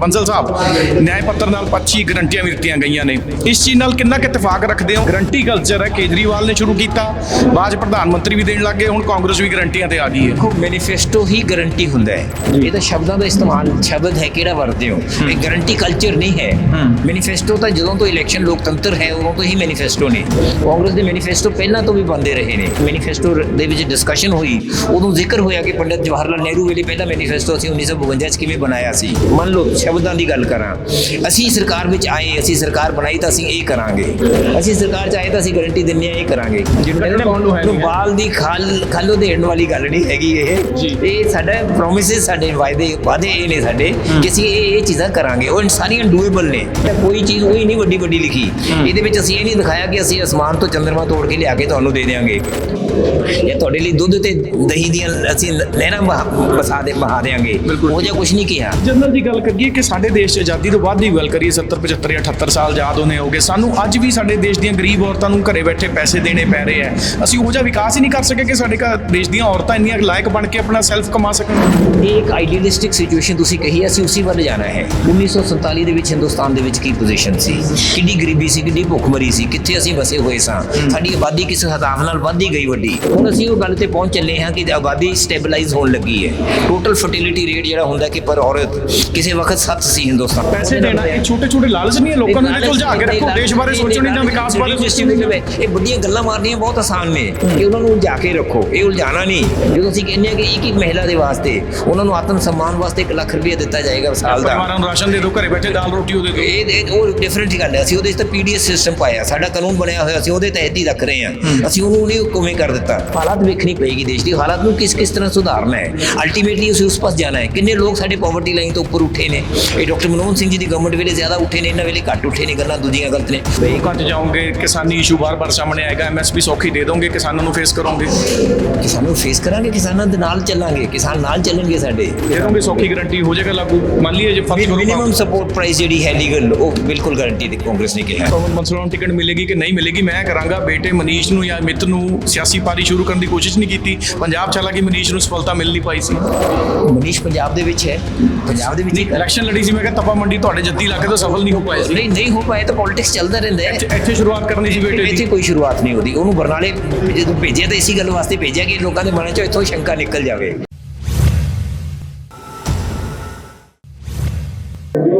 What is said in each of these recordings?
ਬੰਸਲ ਸਾਹਿਬ ਨਿਆਂ ਪੱਤਰ ਨਾਲ 25 ਗਰੰਟੀਆਂ ਵੀ ਦਿੱਤੀਆਂ ਗਈਆਂ ਨੇ। ਇਸ ਚੀਜ਼ ਨਾਲ ਕਿੰਨਾ ਕੁ ਇਤਫਾਕ ਰੱਖਦੇ ਹੋ? ਗਰੰਟੀ ਕਲਚਰ ਹੈ ਕੇਜਰੀਵਾਲ ਨੇ ਸ਼ੁਰੂ ਕੀਤਾ। ਬਾਅਦ ਪ੍ਰਧਾਨ ਮੰਤਰੀ ਵੀ ਦੇਣ ਲੱਗੇ ਹੁਣ ਕਾਂਗਰਸ ਵੀ ਗਰੰਟੀਆਂ ਤੇ ਆ ਗਈ ਹੈ। ਦੇਖੋ ਮੈਨੀਫੈਸਟੋ ਹੀ ਗਾਰੰਟੀ ਹੁੰਦਾ ਹੈ। ਇਹ ਤਾਂ ਸ਼ਬਦਾਂ ਦਾ ਇਸਤੇਮਾਲ ਸ਼ਬਦ ਹੈ ਕਿਹੜਾ ਵਰਤਦੇ ਹੋ? ਇਹ ਗਾਰੰਟੀ ਕਲਚਰ ਨਹੀਂ ਹੈ। ਮੈਨੀਫੈਸਟੋ ਤਾਂ ਜਦੋਂ ਤੋਂ ਇਲੈਕਸ਼ਨ ਲੋਕਤੰਤਰ ਹੈ ਉਦੋਂ ਤੋਂ ਹੀ ਮੈਨੀਫੈਸਟੋ ਨੇ। ਕਾਂਗਰਸ ਦੇ ਮੈਨੀਫੈਸਟੋ ਪਹਿਲਾਂ ਤੋਂ ਵੀ ਬੰਦੇ ਰਹੇ ਨੇ। ਮੈਨੀਫੈਸਟੋ ਦੇ ਵਿੱਚ ਡਿਸਕਸ਼ਨ ਹੋਈ। ਉਦੋਂ ਜ਼ਿਕਰ ਹੋਇਆ ਕਿ ਪੰਡਿਤ ਜਵਾਹਰ ਲਾਲ ਨਹਿਰੂ ਵੇਲੇ ਪਹਿਲਾ ਮੈਨੀਫੈਸਟੋ ਅਸੀਂ 1952 ਚ ਕਿਵੇਂ ਬਣਾਇਆ ਸੀ? ਮੰਨ ਲਓ ਸ਼ਬਦਾਂ ਦੀ ਗੱਲ ਕਰਾਂ। ਅਸੀਂ ਸਰਕਾਰ ਵਿੱਚ ਆਏ ਅਸੀਂ ਸਰਕਾਰ ਬਣਾਈ ਤਾਂ ਅਸੀਂ ਇਹ ਕਰਾਂਗੇ। ਅਸੀਂ ਸਰਕਾਰ ਚ ਆਏ ਤਾਂ ਅਸੀਂ ਗਾਰੰਟੀ ਦਿੰਦੇ ਆ ਇਹ ਕਰਾਂਗੇ। ਜਿਹਨੂੰ। ਬਾਲ ਦੀ ਖਾਲ ਖਾਲੋ ਦੇਣ ਵਾਲੀ ਗੱਲ ਨਹੀਂ ਹੈਗੀ ਇਹ। ਇਹ ਸਾਡਾ ਪ੍ਰੋਮਿਸਸ ਸਾਡੇ ਵਾਅਦੇ ਵਾਅਦੇ ਇਹ ਨੇ ਸਾਡੇ ਕਿ ਅਸੀਂ ਇਹ ਇਹ ਚੀਜ਼ਾਂ ਕਰਾਂਗੇ। ਉਹ ਸਾਰੀਆਂ ਡੂਏਬਲ ਨੇ। ਕੋਈ ਚੀਜ਼ ਉਹੀ ਨਹੀਂ ਵੱਡੀ ਵੱਡੀ ਲਿਖੀ ਇਹਦੇ ਵਿੱਚ ਅਸੀਂ ਇਹ ਨਹੀਂ ਦਿਖਾਇਆ ਕਿ ਅਸੀਂ ਅਸਮਾਨ ਤੋਂ ਚੰਦਰਮਾ ਤੋੜ ਕੇ ਲਿਆ ਕੇ ਤੁਹਾਨੂੰ ਦੇ ਦੇਵਾਂਗੇ ਇਹ ਤੁਹਾਡੇ ਲਈ ਦੁੱਧ ਤੇ ਦਹੀਂ ਦੀਆਂ ਅਸੀਂ ਬਹਾ- ਵਸਾ ਦੇ ਬਹਾ ਦੇਵਾਂਗੇ ਉਹ ਜਿਹਾ ਕੁਝ ਨਹੀਂ ਕਿਹਾ। ਜਨਰਲ ਦੀ ਗੱਲ ਕਰੀਏ ਕਿ ਸਾਡੇ ਦੇਸ਼ 'ਚ ਆਜ਼ਾਦੀ ਤੋਂ ਬਾਅਦ ਦੀ ਗੱਲ ਕਰੀਏ 70 75 ਜਾਂ 78 ਸਾਲ ਆਜ਼ਾਦ ਹੋਣੇ ਹੋਗੇ ਸਾਨੂੰ ਅੱਜ ਵੀ ਸਾਡੇ ਦੇਸ਼ ਦੀਆਂ ਗਰੀਬ ਔਰਤਾਂ ਨੂੰ ਘਰੇ ਬੈਠੇ ਪੈਸੇ ਦੇਣੇ ਪੈ ਰਹੇ ਆ ਅਸੀਂ ਉਹ ਜਿਹਾ ਵਿਕਾਸ ਹੀ ਨਹੀਂ ਕਰ ਸਕੇ ਕਿ ਸਾਡੇ ਘਰ ਦੇਸ਼ ਦੀਆਂ ਔਰਤਾਂ ਇੰਨੀਆਂ ਲਾਇਕ ਬਣ ਕੇ ਆਪਣਾ ਸੈਲਫ ਕਮਾ ਸਕਣ। ਇਹ ਇੱਕ ਆਈਡੀਅਲਿਸਟਿਕ ਸਿਚੁਏਸ਼ਨ ਤੁਸੀਂ ਕਹੀ ਅਸੀਂ ਉਸੇ ਵੱਲ ਜਾਣਾ ਹੈ। 1947 ਦੇ ਵਿੱਚ ਹਿੰਦੁਸਤਾਨ ਦੇ ਵਿੱਚ ਕੀ ਪੋਜੀਸ਼ਨ ਸੀ? ਕਿੰਨੀ ਗਰੀਬੀ ਸੀ ਕਿੰਨੀ ਭੁੱਖਮਰੀ ਸੀ ਕਿੱਥੇ ਅਸੀਂ ਵਸੇ ਹੋਏ ਸਾਂ? ਸਾਡੀ ਆਬਾਦੀ ਕਿਸ ਹਿਸਾਬ ਨਾਲ ਵੱਧਦੀ ਗਈ ਵੱਡੀ। ਹੁਣ ਅਸੀਂ ਉਹ ਗੱਲ ਤੇ ਪਹੁੰਚ ਚੱਲੇ ਹਾਂ ਕਿ ਆਬਾਦੀ ਸਟੇਬਲਾਈਜ਼ ਹੋਣ ਲੱਗੀ ਹੈ। ਟੋਟਲ ਫਰਟੀਲਿਟੀ ਰੇਟ ਜਿਹੜਾ ਹੁੰਦਾ ਕਿ ਪਰ ਔਰਤ ਕਿਸੇ ਵਕਤ 7 ਸੀ ਹਿੰਦੁਸਤਾਨ ਪੈਸੇ ਦੇਣਾ ਇਹ ਛੋਟੇ ਛੋਟੇ ਲਾਲਚ ਨਹੀਂ ਹੈ ਲੋਕਾਂ ਨੂੰ ਇਹ ਉਲਝਾ ਕੇ ਰੱਖੋ ਦੇਸ਼ ਬਾਰੇ ਸੋਚੋ ਨਹੀਂ ਜਾਂ ਵਿਕਾਸ ਬਾਰੇ ਸੋਚੋ ਇਹ ਵੱਡੀਆਂ ਗੱਲਾਂ ਮਾਰਨੀਆਂ ਬਹੁਤ ਆਸਾਨ ਨੇ ਕਿ ਉਹਨਾਂ ਨੂੰ ਉਲਝਾ ਕੇ ਰੱਖੋ ਇਹ ਉਲਝਾਣਾ ਨਹੀਂ। ਜਦੋਂ ਅਸੀਂ ਕਹਿੰਦੇ ਕਿ ਇੱਕ ਇੱਕ ਮਹਿਲਾ ਦੇ ਵਾਸਤੇ ਉਹਨਾਂ ਨੂੰ ਆਤਮ ਸਨਮਾਨ ਵਾਸਤੇ 1 ਲੱਖ ਰੁਪਏ ਦਿੱਤਾ ਜਾਏਗਾ ਸਾਲ ਦਾ। ਪਰਿਵਾਰਾਂ ਨੂੰ ਰਾਸ਼ਨ ਦੇ ਦਿਓ ਘਰੇ ਬੈਠੇ ਦਾਲ ਰੋਟੀ ਉਹ ਦੇ ਦਿਓ। ਇਹ ਉਹ ਡਿਫਰੈਂਟ ਗੱਲ ਹੈ ਅਸੀਂ ਉਹਦੇ 'ਚ ਤਾਂ ਪੀਡੀਐਸ ਸਿਸਟਮ ਪਾਇਆ ਸਾਡਾ ਕਾਨੂੰਨ ਬਣਿਆ ਹੋਇਆ ਅਸੀਂ ਉਹਦੇ ਤਹਿਤ ਹੀ ਰੱਖ ਰਹੇ ਹਾਂ। ਅਸੀਂ ਉਹਨੂੰ ਨਹੀਂ ਕਿਵੇਂ ਕਰ ਦਿੱਤਾ। ਹਾਲਾਤ ਵੇਖਣੀ ਪਏਗੀ ਦੇਸ਼ ਦੀ। ਹਾਲਾਤ ਨੂੰ ਕਿਸ ਕਿਸ ਤਰ੍ਹਾਂ ਸੁਧਾਰਨਾ ਹੈ? ਅਲਟੀਮੇਟਲੀ ਅਸੀਂ ਉਸ ਪਾਸ ਜਾਣਾ ਹੈ। ਕਿੰਨੇ ਲੋਕ ਸਾਡੇ ਪਾਵਰਟੀ ਲਾਈਨ ਤੋਂ ਉੱਪਰ ਉੱਠੇ ਨੇ? ਇਹ ਡਾਕਟਰ ਮਨਮੋਹਨ ਸਿੰਘ ਜੀ ਦੀ ਗਵਰਨਮੈਂਟ ਵੇਲੇ ਜ਼ਿਆਦਾ ਉੱਠੇ ਨੇ ਇਹਨਾਂ ਵੇਲੇ ਘੱਟ ਉੱਠੇ ਨੇ ਗੱਲਾਂ ਦੂਜੀਆਂ ਗਲਤ ਨੇ। ਲੋਕਾਂ 'ਚ ਜਾਓਗੇ ਕਿਸਾਨੀ ਇਸ਼ੂ ਬਾਰ-ਬਾਰ ਸਾਹਮਣੇ ਆਏਗਾ ਐਮਐਸਪੀ ਸੌਖੀ ਦੇ ਦੋਗੇ ਕਿਸਾਨਾਂ ਨੂੰ ਫੇਸ ਕਰੋਗੇ। ਕਿਸਾਨਾਂ ਨੂੰ ਫੇਸ ਕਰਾਂਗੇ ਕਿਸਾਨਾਂ ਦੇ ਨਾਲ ਚੱਲਾਂਗੇ ਕਿਸਾਨ ਨਾਲ ਚੱਲਣਗੇ ਸਾਡੇ। ਦੇ ਦੋਗੇ ਸੌਖੀ ਗਾਰੰਟੀ ਹੋ ਜਾਏਗਾ ਲਾਗੂ। ਮੰਨ ਲਈਏ ਜੇ ਫਰਜ਼ ਕਰੋ ਮਿਨੀਮਮ ਸਪੋਰਟ ਪ੍ਰਾਈਸ ਜਿਹੜੀ ਹੈ ਲੀਗਲ ਉਹ ਬਿਲਕੁਲ ਗਾਰੰਟੀ ਦੀ ਕਾਂਗਰਸ ਨੇ ਕਿਹਾ ਕੌਮਨ ਮਸਲਾ ਨੂੰ ਟਿਕਟ ਮਿਲੇਗੀ ਕਿ ਨਹੀਂ ਮਿਲੇਗੀ ਮੈਂ ਕਰਾਂਗਾ ਬੇਟੇ ਮਨੀਸ਼ ਨੂੰ ਜਾਂ ਮਿੱਤ ਨੂੰ ਸਿਆਸੀ ਪਾਰੀ ਸ਼ੁਰੂ ਕਰਨ ਦੀ ਕੋਸ਼ਿਸ਼ ਨਹੀਂ ਕੀਤੀ। ਪੰਜਾਬ ਚ ਹਾਲਾਂਕਿ ਮਨੀਸ਼ ਨੂੰ ਸਫਲਤਾ ਮਿਲ ਨਹੀਂ ਪਾਈ ਸੀ। ਮਨੀਸ਼ ਪੰਜਾਬ ਦੇ ਵਿੱਚ ਹੈ। ਪੰਜਾਬ ਦੇ ਵਿੱਚ ਇਲੈਕਸ਼ਨ ਲੜੀ ਸੀ ਮੈਂ ਕਿਹਾ ਤਪਾ ਮੰਡੀ ਤੁਹਾਡੇ ਜੱਦੀ ਇਲਾਕੇ ਤੋਂ ਸਫਲ ਨਹੀਂ ਹੋ ਪਾਏ ਸੀ। ਨਹੀਂ ਨਹੀਂ ਹੋ ਪਾਏ ਤਾਂ ਪੋਲਿਟਿਕਸ ਚੱਲਦਾ ਰਹਿੰਦਾ ਹੈ। ਇੱਥੇ- ਸ਼ੁਰੂਆਤ ਕਰਨੀ ਸੀ ਬੇਟੇ ਇੱਥੇ ਕੋਈ ਸ਼ੁਰੂਆਤ ਨਹੀਂ ਹੋਦੀ। ਉਹਨੂੰ ਬਰਨਾਲੇ ਜਦੋਂ ਭੇਜਿਆ ਤਾਂ ਇਸੇ ਗੱਲ ਵਾਸਤੇ ਭੇਜਿਆ ਕਿ ਲੋਕਾਂ ਦੇ ਮਨਾਂ 'ਚੋਂ ਇੱਥੋਂ ਸ਼ੰਕਾ ਨਿਕਲ ਜਾਵੇ।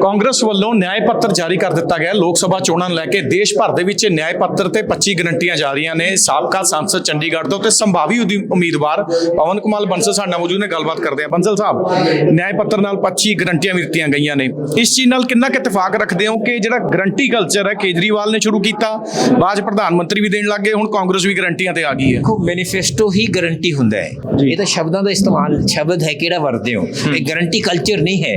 ਕਾਂਗਰਸ ਵੱਲੋਂ ਨਿਆਂ ਪੱਤਰ ਜਾਰੀ ਕਰ ਦਿੱਤਾ ਗਿਆ। ਲੋਕ ਸਭਾ ਚੋਣਾਂ ਨੂੰ ਲੈ ਕੇ ਦੇਸ਼ ਭਰ ਦੇ ਵਿੱਚ ਨਿਆਂ ਪੱਤਰ ਤੇ 25 ਗਰੰਟੀਆਂ ਜਾਰੀਆਂ ਨੇ। ਸਾਬਕਾ ਸੰਸਦ ਚੰਡੀਗੜ੍ਹ ਤੋਂ ਤੇ ਸੰਭਾਵੀ ਉਮੀਦਵਾਰ ਪਵਨ ਕੁਮਾਰ ਬੰਸਲ ਸਾਡੇ ਨਾਲ ਮੌਜੂਦ ਨੇ। ਗੱਲਬਾਤ ਕਰਦੇ ਆ ਬੰਸਲ ਸਾਹਿਬ ਨਿਆਂ ਪੱਤਰ ਨਾਲ 25 ਗਰੰਟੀਆਂ ਵੀ ਦਿੱਤੀਆਂ ਗਈਆਂ ਨੇ। ਇਸ ਚੀਜ਼ ਨਾਲ ਕਿੰਨਾ ਕੁ ਇਤਫਾਕ ਰੱਖਦੇ ਹੋ ਕਿ ਜਿਹੜਾ ਗਰੰਟੀ ਕਲਚਰ ਹੈ ਕੇਜਰੀਵਾਲ ਨੇ ਸ਼ੁਰੂ ਕੀਤਾ ਬਾਅਦ ਪ੍ਰਧਾਨ ਮੰਤਰੀ ਵੀ ਦੇਣ ਲੱਗੇ ਹੁਣ ਕਾਂਗਰਸ ਵੀ ਗਰੰਟੀਆਂ ਤੇ ਆ ਗਈ ਹੈ। ਦੇਖੋ ਮੈਨੀਫੈਸਟੋ ਹੀ ਗਾਰੰਟੀ ਹੁੰਦਾ ਹੈ। ਇਹ ਤਾਂ ਸ਼ਬਦਾਂ ਦਾ ਇਸਤੇਮਾਲ ਸ਼ਬਦ ਹੈ ਕਿਹੜਾ ਵਰਤਦੇ ਹੋ? ਇਹ ਗਾਰੰਟੀ ਕਲਚਰ ਨਹੀਂ ਹੈ।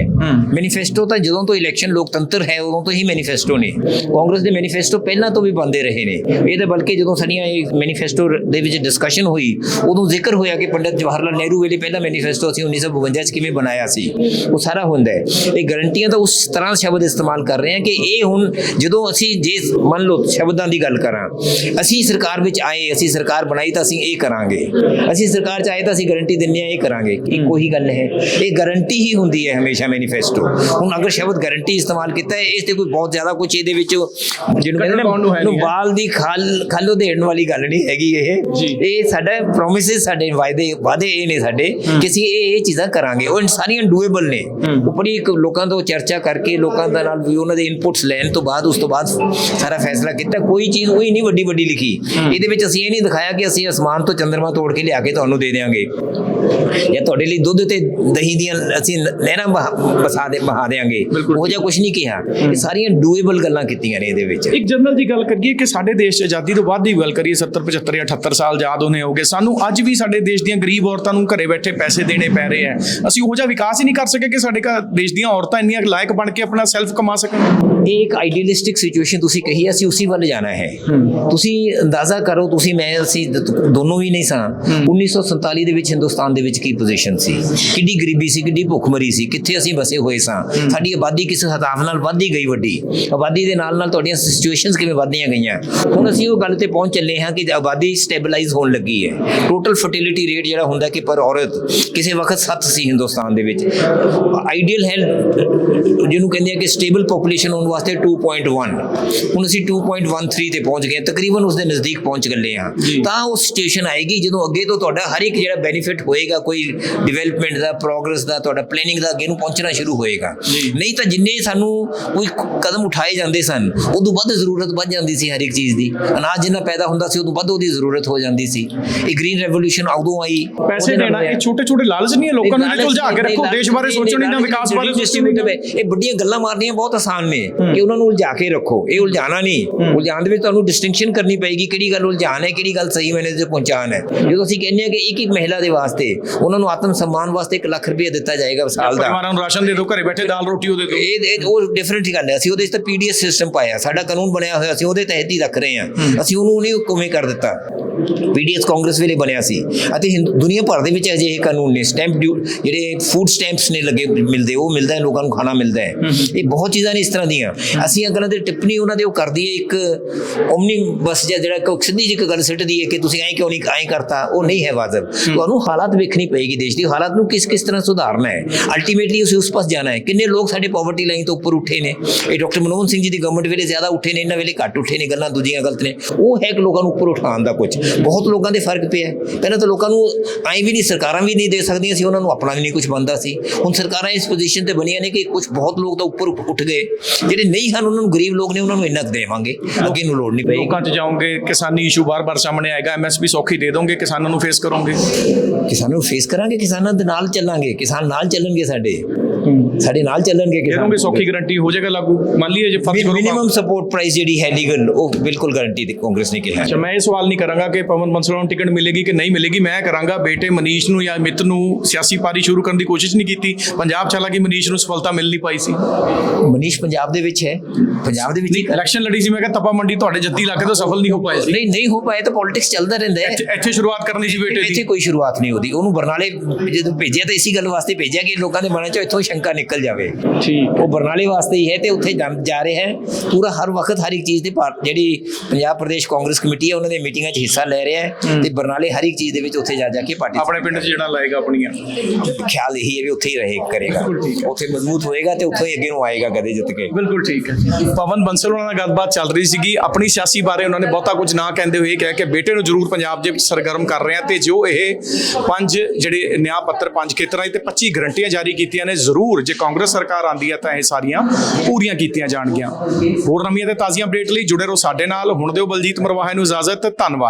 ਮੈਨੀਫੈਸਟੋ ਤਾਂ ਜਦੋਂ ਤੋਂ ਇਲੈਕਸ਼ਨ ਲੋਕਤੰਤਰ ਹੈ, ਉਦੋਂ ਤੋਂ ਹੀ ਮੈਨੀਫੈਸਟੋ ਨੇ। ਕਾਂਗਰਸ ਦੇ ਮੈਨੀਫੈਸਟੋ ਪਹਿਲਾਂ ਤੋਂ ਵੀ ਬੰਦੇ ਰਹੇ ਨੇ। ਇਹ ਤਾਂ ਬਲਕਿ ਜਦੋਂ ਸਾਡੀਆਂ ਇਹ ਮੈਨੀਫੈਸਟੋ ਦੇ ਵਿੱਚ ਡਿਸਕਸ਼ਨ ਹੋਈ, ਉਦੋਂ ਜ਼ਿਕਰ ਹੋਇਆ ਕਿ ਪੰਡਿਤ ਜਵਾਹਰ ਲਾਲ ਨਹਿਰੂ ਵੇਲੇ ਪਹਿਲਾ ਮੈਨੀਫੈਸਟੋ ਅਸੀਂ 1952 ਚ ਕਿਵੇਂ ਬਣਾਇਆ ਸੀ। ਉਹ ਸਾਰਾ ਹੁੰਦਾ ਹੈ। ਇਹ ਗਾਰੰਟੀਆਂ ਤਾਂ ਉਸ ਤਰ੍ਹਾਂ ਸ਼ਬਦ ਇਸਤੇਮਾਲ ਕਰ ਰਹੇ ਹਾਂ ਕਿ ਇਹ ਹੁਣ ਜਦੋਂ ਅਸੀਂ ਜੇ ਮੰਨ ਲਓ ਸ਼ਬਦਾਂ ਦੀ ਗੱਲ ਕਰਾਂ, ਅਸੀਂ ਸਰਕਾਰ ਵਿੱਚ ਆਏ, ਅਸੀਂ ਸਰਕਾਰ ਬਣਾਈ ਤਾਂ ਅਸੀਂ ਇਹ ਕਰਾਂਗੇ। ਅਸੀਂ ਸਰਕਾਰ ਚ ਆਏ ਤਾਂ ਅਸੀਂ ਗਰੰਟੀ ਦਿੰਦੇ ਆ ਇਹ ਕਰਾਂਗੇ। ਇਹ ਕੋਈ ਗੱਲ ਹੈ। ਇਹ ਗਰੰਟੀ ਹੀ ਹੁੰਦੀ ਹੈ ਹਮੇਸ਼ਾ ਮੈਨੀਫੈਸਟੋ ਹੁਣ ਅਗਰ ਸ਼ਬਦ ਗਾਰੰਟੀ ਇਸਤੇਮਾਲ ਕੀਤਾ ਹੈ। ਇਸ ਤੇ ਕੋਈ ਬਹੁਤ ਜ਼ਿਆਦਾ ਕੁਝ ਇਹਦੇ ਵਿੱਚ ਜਿਹਨੂੰ ਕਹਿੰਦੇ ਨੂੰ। ਬਾਲ ਦੀ ਖਾਲ ਖਾਲੋ ਦੇਣ ਵਾਲੀ ਗੱਲ ਨਹੀਂ ਹੈਗੀ ਇਹ। ਇਹ ਸਾਡਾ ਪ੍ਰੋਮਿਸਸ ਸਾਡੇ ਵਾਅਦੇ ਵਾਅਦੇ ਇਹ ਨੇ ਸਾਡੇ ਕਿ ਅਸੀਂ ਇਹ ਇਹ ਚੀਜ਼ਾਂ ਕਰਾਂਗੇ। ਉਹ ਸਾਰੀਆਂ ਡੂਏਬਲ ਨੇ। ਉਪਰੀ ਇੱਕ ਲੋਕਾਂ ਤੋਂ ਚਰਚਾ ਕਰਕੇ ਲੋਕਾਂ ਦਾ ਨਾਲ ਵੀ ਉਹਨਾਂ ਦੇ ਇਨਪੁਟਸ ਲੈਣ ਤੋਂ ਬਾਅਦ ਉਸ ਤੋਂ ਬਾਅਦ ਸਾਰਾ ਫੈਸਲਾ ਕੀਤਾ। ਕੋਈ ਚੀਜ਼ ਉਹੀ ਨਹੀਂ ਵੱਡੀ ਵੱਡੀ ਲਿਖੀ ਇਹਦੇ ਵਿੱਚ ਅਸੀਂ ਇਹ ਨਹੀਂ ਦਿਖਾਇਆ ਕਿ ਅਸੀਂ ਅਸਮਾਨ ਤੋਂ ਚੰਦਰਮਾ ਤੋੜ ਕੇ ਲਿਆ ਕੇ ਤੁਹਾਨੂੰ ਦੇ ਦੇਵਾਂਗੇ ਜਾਂ ਤੁਹਾਡੇ ਲਈ ਦੁੱਧ ਤੇ ਦਹੀਂ ਦੀਆਂ ਅਸੀਂ ਬਹਾ- ਵਸਾ ਦੇ ਬਹਾ ਦੇਵਾਂਗੇ ਉਹ ਜਿਹਾ ਕੁਝ ਨਹੀਂ ਕਿਹਾ। ਇਹ ਸਾਰੀਆਂ ਡੂਏਬਲ ਗੱਲਾਂ ਕੀਤੀਆਂ ਨੇ ਇਹਦੇ ਵਿੱਚ। ਇੱਕ ਜਨਰਲ ਦੀ ਗੱਲ ਕਰੀਏ ਕਿ ਸਾਡੇ ਦੇਸ਼ 'ਚ ਆਜ਼ਾਦੀ ਤੋਂ ਬਾਅਦ ਦੀ ਗੱਲ ਕਰੀਏ 70 75 ਜਾਂ 78 ਸਾਲ ਆਜ਼ਾਦ ਹੋਣੇ ਹੋਗੇ ਸਾਨੂੰ ਅੱਜ ਵੀ ਸਾਡੇ ਦੇਸ਼ ਦੀਆਂ ਗਰੀਬ ਔਰਤਾਂ ਨੂੰ ਘਰੇ ਬੈਠੇ ਪੈਸੇ ਦੇਣੇ ਪੈ ਰਹੇ ਆ ਅਸੀਂ ਉਹ ਜਿਹਾ ਵਿਕਾਸ ਹੀ ਨਹੀਂ ਕਰ ਸਕੇ ਕਿ ਸਾਡੇ ਦੇਸ਼ ਦੀਆਂ ਔਰਤਾਂ ਇੰਨੀਆਂ ਲਾਇਕ ਬਣ ਕੇ ਆਪਣਾ ਸੈਲਫ ਕਮਾ ਸਕਣ। ਇਹ ਇੱਕ ਆਈਡੀਅਲਿਸਟਿਕ ਸਿਚੁਏਸ਼ਨ ਤੁਸੀਂ ਕਹੀ ਅਸੀਂ ਉਸੇ ਵੱਲ ਜਾਣਾ ਹੈ। ਤੁਸੀਂ ਅੰਦਾਜ਼ਾ ਕਰੋ ਤੁਸੀਂ ਮੈਂ ਅਸੀਂ ਦੋਨੋਂ ਵੀ ਨਹੀਂ ਸਾਂ। 1947 ਦੇ ਵਿੱਚ ਹਿੰਦੁਸਤਾਨ ਦੇ ਦੇ ਵਿੱਚ ਕੀ ਪੋਜੀਸ਼ਨ ਸੀ? ਕਿੰਨੀ ਗਰੀਬੀ ਸੀ ਕਿੰਨੀ ਭੁੱਖਮਰੀ ਸੀ ਕਿੱਥੇ ਅਸੀਂ ਵਸੇ ਹੋਏ ਸਾਂ? ਸਾਡੀ ਆਬਾਦੀ ਕਿਸ ਹਿਸਾਬ ਨਾਲ ਵੱਧਦੀ ਗਈ ਵੱਡੀ? ਆਬਾਦੀ ਦੇ ਨਾਲ ਨਾਲ ਤੁਹਾਡੀਆਂ ਸਿਚੁਏਸ਼ਨਸ ਕਿਵੇਂ ਵੱਧਦੀਆਂ ਗਈਆਂ? ਹੁਣ ਅਸੀਂ ਉਹ ਗੱਲ ਤੇ ਪਹੁੰਚ ਚੱਲੇ ਹਾਂ ਕਿ ਆਬਾਦੀ ਸਟੇਬਲਾਈਜ਼ ਹੋਣ ਲੱਗੀ ਹੈ। ਟੋਟਲ ਫਰਟੀਲਿਟੀ ਰੇਟ ਜਿਹੜਾ ਹੁੰਦਾ ਕਿ ਪਰ ਔਰਤ ਕਿਸੇ ਵਕਤ 7 ਸੀ ਹਿੰਦੁਸਤਾਨ ਦੇ ਵਿੱਚ। ਆਈਡੀਅਲ ਹੈ ਜਿਹਨੂੰ ਕਹਿੰਦੇ ਆ ਕਿ ਸਟੇਬਲ ਪੋਪੂਲੇਸ਼ਨ ਹੋਣ ਵਾਸਤੇ 2.1 ਹੁਣ ਅਸੀਂ 2.13 ਤੇ ਪਹੁੰਚ ਗਏ ਤਕਰੀਬਨ ਉਸ ਦੇ ਨਜ਼ਦੀਕ ਪਹੁੰਚ ਗਏ ਹਾਂ। ਤਾਂ ਉਹ ਸਿਚੁਏਸ਼ਨ ਆਏਗੀ ਜਦੋਂ ਅੱਗੇ ਤੋਂ ਤੁਹਾਡਾ ਹਰ ਇੱਕ ਜਿਹੜਾ ਬੈਨੀਫਿਟ ਹੋਏਗਾ ਕੋਈ ਡਿਵੈਲਪਮੈਂਟ ਦਾ ਪ੍ਰੋਗਰੈਸ ਦਾ ਤੁਹਾਡਾ ਪਲੈਨਿੰਗ ਦਾ ਅੱਗੇ ਨੂੰ ਪਹੁੰਚਣਾ ਸ਼ੁਰੂ ਹੋਏਗਾ। ਨਹੀਂ ਤਾਂ ਜਿੰਨੇ ਸਾਨੂੰ ਕੋਈ ਕਦਮ ਉਠਾਏ ਜਾਂਦੇ ਸਨ ਉਦੋਂ ਵੱਧ ਜ਼ਰੂਰਤ ਵੱਧ ਜਾਂਦੀ ਸੀ ਹਰ ਇੱਕ ਚੀਜ਼ ਦੀ। ਅਨਾਜ ਜਿੰਨਾ ਪੈਦਾ ਹੁੰਦਾ ਸੀ ਉਦੋਂ ਵੱਧ ਉਹਦੀ ਜ਼ਰੂਰਤ ਹੋ ਜਾਂਦੀ ਸੀ। ਇਹ ਗ੍ਰੀਨ ਰੈਵੋਲੂਸ਼ਨ ਉਦੋਂ ਆਈ ਪੈਸੇ ਦੇਣਾ। ਇਹ ਛੋਟੇ ਛੋਟੇ ਲਾਲਚ ਨਹੀਂ ਹੈ ਲੋਕਾਂ ਨੂੰ ਲਾਲਚ ਉਲਝਾ ਕੇ ਰੱਖੋ ਦੇਸ਼ ਬਾਰੇ ਸੋਚੋ ਨਹੀਂ ਨਾ ਲਾਲਚ ਵਿਕਾਸ ਬਾਰੇ ਸੋਚੋ। ਇਹ ਵੱਡੀਆਂ ਗੱਲਾਂ ਮਾਰਨੀਆਂ ਬਹੁਤ ਆਸਾਨ ਨੇ ਕਿ ਉਹਨਾਂ ਨੂੰ ਉਲਝਾ ਕੇ ਰੱਖੋ। ਇਹ ਉਲਝਾਣਾ ਨਹੀਂ। ਉਲਝਾਣ ਦੇ ਵਿੱਚ ਤੁਹਾਨੂੰ ਡਿਸਟਿੰਕਸ਼ਨ ਕਰਨੀ ਪਏਗੀ ਕਿਹੜੀ ਗੱਲ ਉਲਝਾਣ ਹੈ ਕਿਹੜੀ ਗੱਲ ਸਹੀ ਮੈਨੇ ਤੇ ਪਹੁੰਚਾਣ ਹੈ। ਜਦੋਂ ਅਸੀਂ ਕਹਿੰਦੇ ਹਾਂ ਕਿ ਇੱਕ ਇੱਕ ਮਹਿਲਾ ਦੇ ਵਾਸਤੇ ਉਹਨਾਂ ਨੂੰ ਆਤਮ ਸਨਮਾਨ ਵਾਸਤੇ 1 ਲੱਖ ਰੁਪਏ ਦਿੱਤਾ ਜਾਏਗਾ ਸਾਲ ਦਾ। ਪਰਿਵਾਰਾਂ ਨੂੰ ਰਾਸ਼ਨ ਦੇ ਦਿਓ ਘਰੇ ਬੈਠੇ ਦਾਲ ਰੋਟੀ ਉਹ ਦੇ ਦਿਓ। ਇਹ ਉਹ ਡਿਫਰੈਂਟ ਗੱਲ ਹੈ। ਅਸੀਂ ਉਹਦੇ 'ਚ ਤਾਂ ਪੀਡੀਐਸ ਸਿਸਟਮ ਪਾਇਆ। ਸਾਡਾ ਕਾਨੂੰਨ ਬਣਿਆ ਹੋਇਆ ਸੀ ਉਹਦੇ ਤਹਿਤ ਹੀ ਰੱਖ ਰਹੇ ਹਾਂ। ਅਸੀਂ ਉਹਨੂੰ ਨਹੀਂ ਉਵੇਂ ਕਰ ਦਿੱਤਾ। ਪੀਡੀਐਸ ਕਾਂਗਰਸ ਵੇਲੇ ਬਣਿਆ ਸੀ। ਅਤੇ ਹਿੰਦ- ਦੁਨੀਆ ਭਰ ਦੇ ਵਿੱਚ ਅਜਿਹੇ ਕਾਨੂੰਨ ਨੇ ਸਟੈਂਪ ਜਿਹੜੇ ਫੂਡ ਸਟੈਂਪਸ ਨੇ ਲੱਗੇ ਮਿਲਦੇ ਉਹ ਮਿਲਦਾ ਹੈ ਲੋਕਾਂ ਨੂੰ ਖਾਣਾ ਮਿਲਦਾ ਹੈ। ਇਹ ਬਹੁਤ ਚੀਜ਼ਾਂ ਨੇ ਇਸ ਤਰ੍ਹਾਂ ਦੀਆਂ। ਅਸੀਂ ਅਗਰਾਂ ਦੇ ਟਿੱਪਣੀ ਉਹਨਾਂ ਦੇ ਉਹ ਕਰਦੀ ਹੈ ਇੱਕ ਓਮਨੀ ਬਸ ਜਿਹਾ ਜਿਹੜਾ ਇੱਕ ਸਿੱਧੀ ਜਿਹੀ ਗੱਲ ਸਿੱਟਦੀ ਹੈ ਕਿ ਤੁਸੀਂ ਐਂ ਕਿਉਂ ਨਹੀਂ ਐਂ ਕਰਤਾ ਉਹ ਨਹੀਂ ਹੈ ਵਾਜਬ। ਤੁਹਾਨੂੰ ਹਾਲਾਤ ਵੇਖਣੀ ਪਏਗੀ ਦੇਸ਼ ਦੀ। ਹਾਲਾਤ ਨੂੰ ਕਿਸ ਕਿਸ ਤਰ੍ਹਾਂ ਸੁਧਾਰਨਾ ਹੈ? ਅਲਟੀਮੇਟਲੀ ਉਸ ਉਸ ਪਾਸ ਜਾਣਾ ਹੈ। ਕਿੰਨੇ ਲੋਕ ਸਾਡੇ ਪਾਵਰਟੀ ਲਾਈਨ ਤੋਂ ਉੱਪਰ ਉੱਠੇ ਨੇ? ਇਹ ਡਾਕਟਰ ਮਨਮੋਹਨ ਸਿੰਘ ਜੀ ਦੀ ਗਵਰਨਮੈਂਟ ਵੇਲੇ ਜ਼ਿਆਦਾ ਉੱਠੇ ਨੇ ਇਹਨਾਂ ਵੇਲੇ ਘੱਟ ਉੱਠੇ ਨੇ ਗੱਲਾਂ ਦੂਜੀਆਂ ਗਲਤ ਨੇ। ਉਹ ਹੈ ਕਿ ਲੋਕਾਂ ਨੂੰ ਉੱਪਰ ਉਠਾਉਣ ਦਾ ਕੁਝ। ਬਹੁਤ ਲੋਕਾਂ ਦੇ ਫ਼ਰਕ ਪਿਆ। ਪਹਿਲਾਂ ਤਾਂ ਲੋਕਾਂ ਨੂੰ ਐਂ ਵੀ ਨਹੀਂ ਸਰਕਾਰਾਂ ਵੀ ਨਹੀਂ ਦੇ ਸਕਦੀਆਂ ਸੀ ਉਹਨਾਂ ਨੂੰ ਆਪਣਾ ਵੀ ਨਹੀਂ ਕੁਝ ਬੰਦਾ ਸੀ। ਹੁਣ ਸਰਕਾਰਾਂ ਇਸ ਪੋਜੀਸ਼ਨ ਤੇ ਬਣੀਆਂ ਨੇ ਕਿ ਕੁਝ ਬਹੁਤ ਲੋਕ ਤਾਂ ਉੱਪਰ ਉੱਠ ਗਏ। ਜਿਹੜੇ ਨਹੀਂ ਹਨ ਉਹਨਾਂ ਨੂੰ ਗਰੀਬ ਲੋਕ ਨੇ ਉਹਨਾਂ ਨੂੰ ਇੰਨਾ ਦੇਵਾਂਗੇ। ਅੱਗੇ ਨੂੰ ਲੋੜ ਨਹੀਂ ਪਏਗੀ। ਲੋਕਾਂ 'ਚ ਜਾਓਗੇ ਕਿਸਾਨੀ ਇਸ਼ੂ ਬਾਰ-ਬਾਰ ਸਾਹਮਣੇ ਆਏਗਾ ਐਮਐਸਪੀ ਸੌਖੀ ਦੇ ਦੋਗੇ ਕਿਸਾਨਾਂ ਨੂੰ ਫੇਸ ਕਰੋਗੇ? ਕਿਸਾਨਾਂ ਨੂੰ ਫੇਸ ਕਰਾਂਗੇ ਕਿਸਾਨਾਂ ਦੇ ਨਾਲ ਚੱਲਾਂਗੇ ਕਿਸਾਨ ਨਾਲ ਚੱਲਣਗੇ ਸਾਡੇ। ਸਾਡੇ ਨਾਲ ਚੱਲਣਗੇ ਦੇ ਦੋਗੇ ਸੌਖੀ ਗਾਰੰਟੀ ਹੋ ਜਾਏਗਾ ਲਾਗੂ? ਮੰਨ ਲਈਏ ਜੇ ਫਰਜ਼ ਕਰੋ ਮਿਨੀਮਮ ਸਪੋਰਟ ਪ੍ਰਾਈਸ ਜਿਹੜੀ ਹੈ ਲੀਗਲ ਉਹ ਬਿਲਕੁਲ ਗਾਰੰਟੀ ਦੀ ਕਾਂਗਰਸ ਨੇ ਕਿਹਾ ਅੱਛਾ ਮੈਂ ਇਹ ਸਵਾਲ ਨਹੀਂ ਕਰਾਂਗਾ ਕਿ ਪਵਨ ਬੰਸਲ ਨੂੰ ਟਿਕਟ ਮਿਲੇਗੀ ਕਿ ਨਹੀਂ ਮਿਲੇਗੀ ਮੈਂ ਕਰਾਂਗਾ ਬੇਟੇ ਮਨੀਸ਼ ਨੂੰ ਜਾਂ ਮਿੱਤ ਨੂੰ ਸਿਆਸੀ ਪਾਰੀ ਸ਼ੁਰੂ ਕਰਨ ਦੀ ਕੋਸ਼ਿਸ਼ ਨਹੀਂ ਕੀਤੀ। ਪੰਜਾਬ ਚ ਹਾਲਾਂਕਿ ਮਨੀਸ਼ ਨੂੰ ਸਫਲਤਾ ਮਿਲ ਨਹੀਂ ਪਾਈ ਸੀ। ਮਨੀਸ਼ ਪੰਜਾਬ ਦੇ ਵਿੱਚ ਹੈ। ਪੰਜਾਬ ਦੇ ਵਿੱਚ ਨਹੀਂ ਇਲੈਕਸ਼ਨ ਲੜੀ ਸੀ ਮੈਂ ਕਿਹਾ ਤਪਾ ਮੰਡੀ ਤੁਹਾਡੇ ਜੱਦੀ ਇਲਾਕੇ ਤੋਂ ਸਫਲ ਨਹੀਂ ਹੋ ਪਾਏ ਸੀ। ਨਹੀਂ ਨਹੀਂ ਹੋ ਪਾਏ ਤਾਂ ਪੋਲਿਟਿਕਸ ਚੱਲਦਾ ਰਹਿੰਦਾ ਹੈ। ਇੱਥੇ- ਸ਼ੁਰੂਆਤ ਕਰਨੀ ਸੀ ਬੇਟੇ ਇੱਥੇ ਕੋਈ ਸ਼ੁਰੂਆਤ ਨਹੀਂ ਹੁੰਦੀ। ਉਹਨੂੰ ਬਰਨਾਲੇ ਜਦੋਂ ਭੇਜਿਆ ਤਾਂ ਇਸੀ ਗੱਲ ਵਾਸਤੇ ਭੇਜਿਆ ਕਿ ਲੋਕਾਂ ਦੇ ਮਨਾਂ 'ਚੋਂ ਇੱਥੋਂ ਸ਼ੰਕਾ ਨਿਕਲ ਜਾਵੇ। ਠੀਕ। ਉਹ ਬਰਨਾਲੇ ਵਾਸਤੇ ਹੀ ਹੈ ਤੇ ਉੱਥੇ ਜਾ- ਰਿਹਾ ਹੈ। ਪੂਰਾ ਹਰ ਵਕਤ ਹਰ ਇੱਕ ਚੀਜ਼ ਦੇ ਜਿਹੜੀ ਪੰਜਾਬ ਪ੍ਰਦੇਸ਼ ਕਾਂਗਰਸ ਕਮੇਟੀ ਹੈ ਉਹਨਾਂ ਦੇ ਮੀਟਿੰਗਾਂ 'ਚ ਹਿੱਸਾ ਲੈ ਰਿਹਾ ਹੈ ਤੇ ਬਰਨਾਲੇ ਹਰ ਇੱਕ ਚੀਜ਼ ਦੇ ਵਿੱਚ ਉੱਥੇ ਜਾ ਜਾ ਕੇ ਪਾਰਟੀ ਆਪਣੇ ਪਿੰਡ 'ਚ ਜਿਹੜਾ ਲਾਏਗਾ ਆਪਣੀਆਂ। ਖਿਆਲ ਇਹੀ ਹੈ ਵੀ ਉੱਥੇ ਹੀ ਰਹੇ ਕਰੇਗਾ। ਉੱਥੇ ਮਜ਼ਬੂਤ ਹੋਏਗਾ ਤੇ ਉੱਥੋਂ ਹੀ ਅੱਗੇ ਨੂੰ ਆਏਗਾ ਕਦੇ ਜਿੱਤ ਕੇ। ਬਿਲਕੁਲ ਠੀਕ ਹੈ। ਪਵਨ ਬੰਸਲ ਉਹਨਾਂ ਨਾਲ ਗੱਲਬਾਤ ਚੱਲ ਰਹੀ ਸੀਗੀ। ਆਪਣੀ ਸਿਆਸੀ ਬਾਰੇ ਉਹਨਾਂ ਨੇ ਬਹੁਤਾ ਕੁਝ ਨਾ ਕਹਿੰਦੇ ਹੋਏ ਕਿਹਾ ਕਿ ਬੇਟੇ ਨੂੰ ਜ਼ਰੂਰ ਪੰਜਾਬ ਦੇ ਵਿੱਚ ਸਰਗਰਮ ਕਰ ਰਹੇ ਆ ਤੇ ਜੋ ਇਹ ਪੰਜ ਜਿਹੜੇ ਨਿਆਂ ਪੱਤਰ ਪੰਜ ਖੇਤਰਾਂ ਤੇ 25 ਗਰੰਟੀਆਂ ਜਾਰੀ ਕੀਤੀਆਂ ਨੇ ਜ਼ਰੂਰ ਜੇ ਕਾਂਗਰਸ ਸਰਕਾਰ ਆਂਦੀ ਹੈ ਤਾਂ ਇਹ ਸਾਰੀਆਂ ਪੂਰੀਆਂ ਕੀਤੀਆਂ ਜਾਣਗੀਆਂ। ਹੋਰ ਨਵੀਆਂ ਤੇ ਤਾਜ਼ੀਆਂ ਅਪਡੇਟ ਲਈ ਜੁੜੇ ਰਹੋ ਸਾਡੇ ਨਾਲ। ਹੁਣ ਦਿਓ ਬਲਜੀਤ ਮਰਵਾਹਾ ਨੂੰ ਇਜਾਜ਼ਤ। ਧੰਨਵਾਦ।